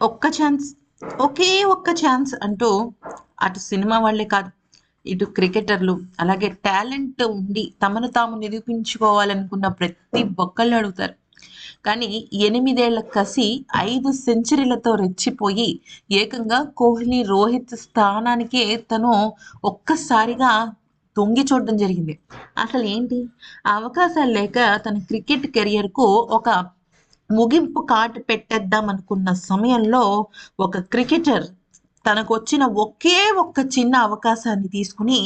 ఒక్క ఛాన్స్ ఒకే ఒక్క ఛాన్స్ అంటూ అటు సినిమా వాళ్ళే కాదు ఇటు క్రికెటర్లు అలాగే టాలెంట్ ఉండి తమను తాము నిరూపించుకోవాలనుకున్న ప్రతి ఒక్కళ్ళు అడుగుతారు. కానీ ఎనిమిదేళ్ళ కసి ఐదు సెంచరీలతో రెచ్చిపోయి ఏకంగా కోహ్లీ రోహిత్ స్థానానికే తను ఒక్కసారిగా తొంగి చూడడం జరిగింది. అసలు ఏంటి అవకాశాలు లేక తన క్రికెట్ కెరియర్కు ఒక ముగింపు కాటు పెట్టేద్దాం అనుకున్న సమయంలో ఒక క్రికెటర్ తనకు వచ్చిన ఒకే ఒక్క చిన్న అవకాశాన్ని తీసుకుని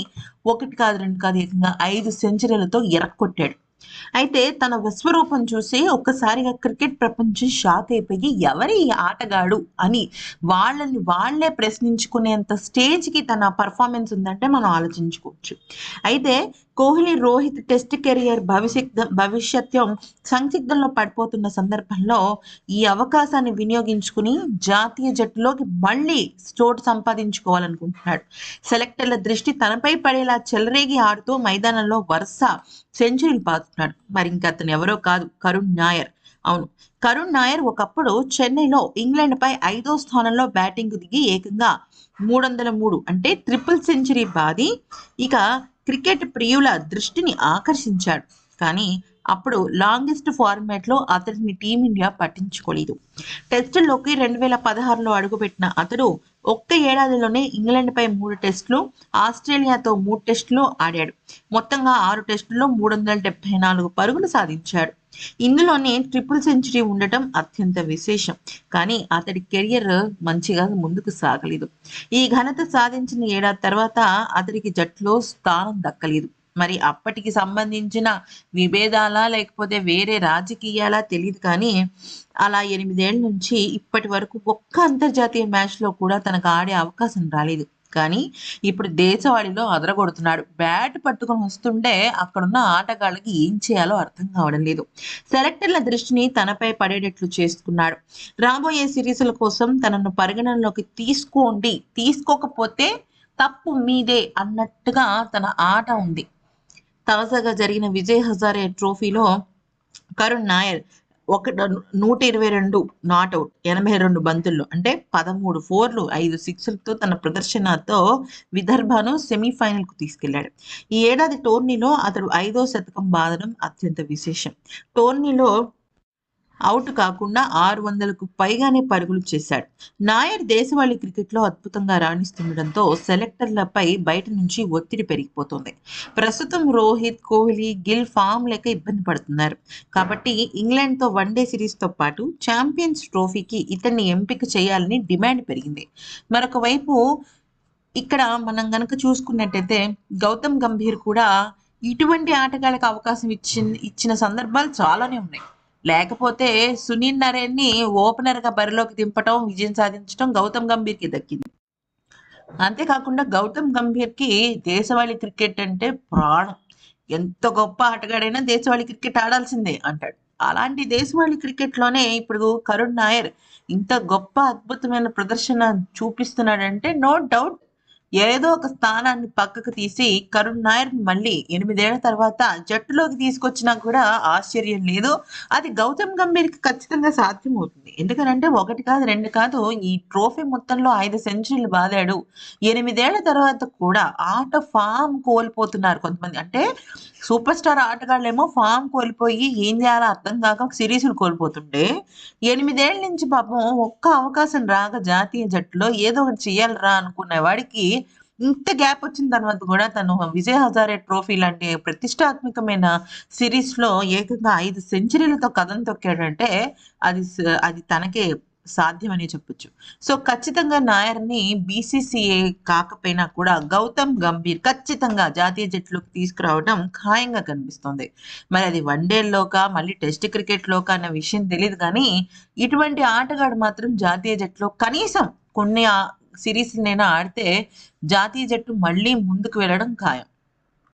ఒకటి కాదు రెండు కాదు ఏకంగా ఐదు సెంచరీలతో ఎరక్కొట్టాడు. అయితే తన విశ్వరూపం చూసి ఒక్కసారిగా క్రికెట్ ప్రపంచం షాక్ అయిపోయి ఎవరి ఆటగాడు అని వాళ్ళని వాళ్ళే ప్రశ్నించుకునేంత స్టేజ్కి తన పర్ఫార్మెన్స్ ఉందంటే మనం ఆలోచించుకోవచ్చు. అయితే కోహ్లీ రోహిత్ టెస్ట్ కెరియర్ భవిష్యత్ భవిష్యత్యం సందిగ్ధంలో పడిపోతున్న సందర్భంలో ఈ అవకాశాన్ని వినియోగించుకుని జాతీయ జట్టులోకి మళ్ళీ చోటు సంపాదించుకోవాలనుకుంటున్నాడు. సెలెక్టర్ల దృష్టి తనపై పడేలా చెలరేగి ఆడుతూ మైదానంలో వరుస సెంచరీలు పాతున్నాడు మరి ఇంకా అతను ఎవరో కాదు కరుణ్ నాయర్. అవును కరుణ్ నాయర్ ఒకప్పుడు చెన్నైలో ఇంగ్లాండ్పై ఐదో స్థానంలో బ్యాటింగ్ దిగి ఏకంగా మూడు వందల మూడు అంటే ట్రిపుల్ సెంచరీ బాది. ఇక క్రికెట్ ప్రియుల దృష్టిని ఆకర్షించాడు. కానీ అప్పుడు లాంగెస్ట్ ఫార్మాట్లో అతడిని టీమిండియా పట్టించుకోలేదు. టెస్టుల్లోకి రెండు వేల పదహారులో అడుగుపెట్టిన అతడు ఒక్క ఏడాదిలోనే ఇంగ్లాండ్పై మూడు టెస్టులు ఆస్ట్రేలియాతో మూడు టెస్టులు ఆడాడు. మొత్తంగా ఆరు టెస్టుల్లో మూడు వందల డెబ్బై నాలుగు పరుగులు సాధించాడు. ఇందులోనే ట్రిపుల్ సెంచరీ ఉండటం అత్యంత విశేషం. కానీ అతడి కెరియర్ మంచిగా ముందుకు సాగలేదు. ఈ ఘనత సాధించిన ఏడాది తర్వాత అతడికి జట్టులో స్థానం దక్కలేదు. మరి అప్పటికి సంబంధించిన విభేదాలా లేకపోతే వేరే రాజకీయాలా తెలియదు కానీ అలా ఎనిమిదేళ్ళ నుంచి ఇప్పటి వరకు ఒక్క అంతర్జాతీయ మ్యాచ్లో కూడా తనకు ఆడే అవకాశం రాలేదు. కానీ ఇప్పుడు దేశవాళిలో అదరగొడుతున్నాడు. బ్యాట్ పట్టుకొని వస్తుంటే అక్కడున్న ఆటగాళ్ళకి ఏం చేయాలో అర్థం కావడం లేదు. సెలెక్టర్ల దృష్టిని తనపై పడేటట్లు చేసుకున్నాడు. రాబోయే సిరీస్ల కోసం తనను పరిగణనలోకి తీసుకోండి. తీసుకోకపోతే తప్పు మీదే అన్నట్టుగా తన ఆట ఉంది. తాజాగా జరిగిన విజయ్ హజారే ట్రోఫీలో కరుణ్ నాయర్ ఒక నూట ఇరవై రెండు నాట్అవుట్ ఎనభై రెండు బంతుల్లో అంటే పదమూడు ఫోర్లు ఐదు సిక్స్లతో తన ప్రదర్శనతో విదర్భను సెమీఫైనల్కు తీసుకెళ్ళాడు. ఈ ఏడాది టోర్నీలో అతడు ఐదో శతకం బాదడం అత్యంత విశేషం. టోర్నీలో అవుట్ కాకుండా ఆరు వందలకు పైగానే పరుగులు చేశాడు. నాయర్ దేశవాళీ క్రికెట్లో అద్భుతంగా రాణిస్తుండటంతో సెలెక్టర్లపై బయట నుంచి ఒత్తిడి పెరిగిపోతుంది. ప్రస్తుతం రోహిత్ కోహ్లీ గిల్ ఫామ్ లేక ఇబ్బంది పడుతున్నారు. కాబట్టి ఇంగ్లాండ్తో వన్డే సిరీస్తో పాటు ఛాంపియన్స్ ట్రోఫీకి ఇతన్ని ఎంపిక చేయాలని డిమాండ్ పెరిగింది. మరొక వైపు ఇక్కడ మనం గనక చూసుకున్నట్టయితే గౌతమ్ గంభీర్ కూడా ఇటువంటి ఆటగాళ్ళకి అవకాశం ఇచ్చిన ఇచ్చిన సందర్భాలు చాలానే ఉన్నాయి. లేకపోతే సునీల్ నరేన్ని ఓపెనర్గా బరిలోకి దింపటం విజయం సాధించడం గౌతమ్ గంభీర్కి దక్కింది. అంతేకాకుండా గౌతమ్ గంభీర్కి దేశవాళీ క్రికెట్ అంటే ప్రాణం. ఎంత గొప్ప ఆటగాడైనా దేశవాళీ క్రికెట్ ఆడాల్సిందే అంటాడు. అలాంటి దేశవాళీ క్రికెట్లోనే ఇప్పుడు కరుణ్ నాయర్ ఇంత గొప్ప అద్భుతమైన ప్రదర్శన చూపిస్తున్నాడంటే నో డౌట్ ఏదో ఒక స్థానాన్ని పక్కకు తీసి కరుణ్ నాయర్ మళ్ళీ ఎనిమిదేళ్ళ తర్వాత జట్టులోకి తీసుకొచ్చినా కూడా ఆశ్చర్యం లేదు. అది గౌతమ్ గంభీర్కి ఖచ్చితంగా సాధ్యమవుతుంది. ఎందుకనంటే ఒకటి కాదు రెండు కాదు ఈ ట్రోఫీ మొత్తంలో ఐదు సెంచరీలు బాదాడు. ఎనిమిదేళ్ళ తర్వాత కూడా ఆట ఫామ్ కోల్పోతున్నారు కొంతమంది. అంటే సూపర్ స్టార్ ఆటగాళ్ళేమో ఫామ్ కోల్పోయి ఏం చేయాలో అర్థం కాక సిరీసులు కోల్పోతుంటే ఎనిమిదేళ్ళ నుంచి పాపం ఒక్క అవకాశం రాక జాతీయ జట్టులో ఏదో ఒకటి చెయ్యాలిరా అనుకునే వాడికి ఇంత గ్యాప్ వచ్చిన తర్వాత కూడా తను విజయ్ హజారే ట్రోఫీ లాంటి ప్రతిష్టాత్మకమైన సిరీస్లో ఏకంగా ఐదు సెంచరీలతో కథం తొక్కాడంటే అది అది తనకే సాధ్యమని చెప్పొచ్చు. సో ఖచ్చితంగా నాయర్ని బీసీసీఏ కాకపోయినా కూడా గౌతమ్ గంభీర్ ఖచ్చితంగా జాతీయ జట్టులోకి తీసుకురావడం ఖాయంగా కనిపిస్తోంది. మరి అది వన్డేల్లోకా మళ్ళీ టెస్ట్ క్రికెట్లోకా అన్న విషయం తెలియదు కానీ ఇటువంటి ఆటగాడు మాత్రం జాతీయ జట్టులో కనీసం కొన్ని సిరీస్ నేను ఆడితే జాతీయ జట్టు మళ్ళీ ముందుకు వెళ్ళడం ఖాయం.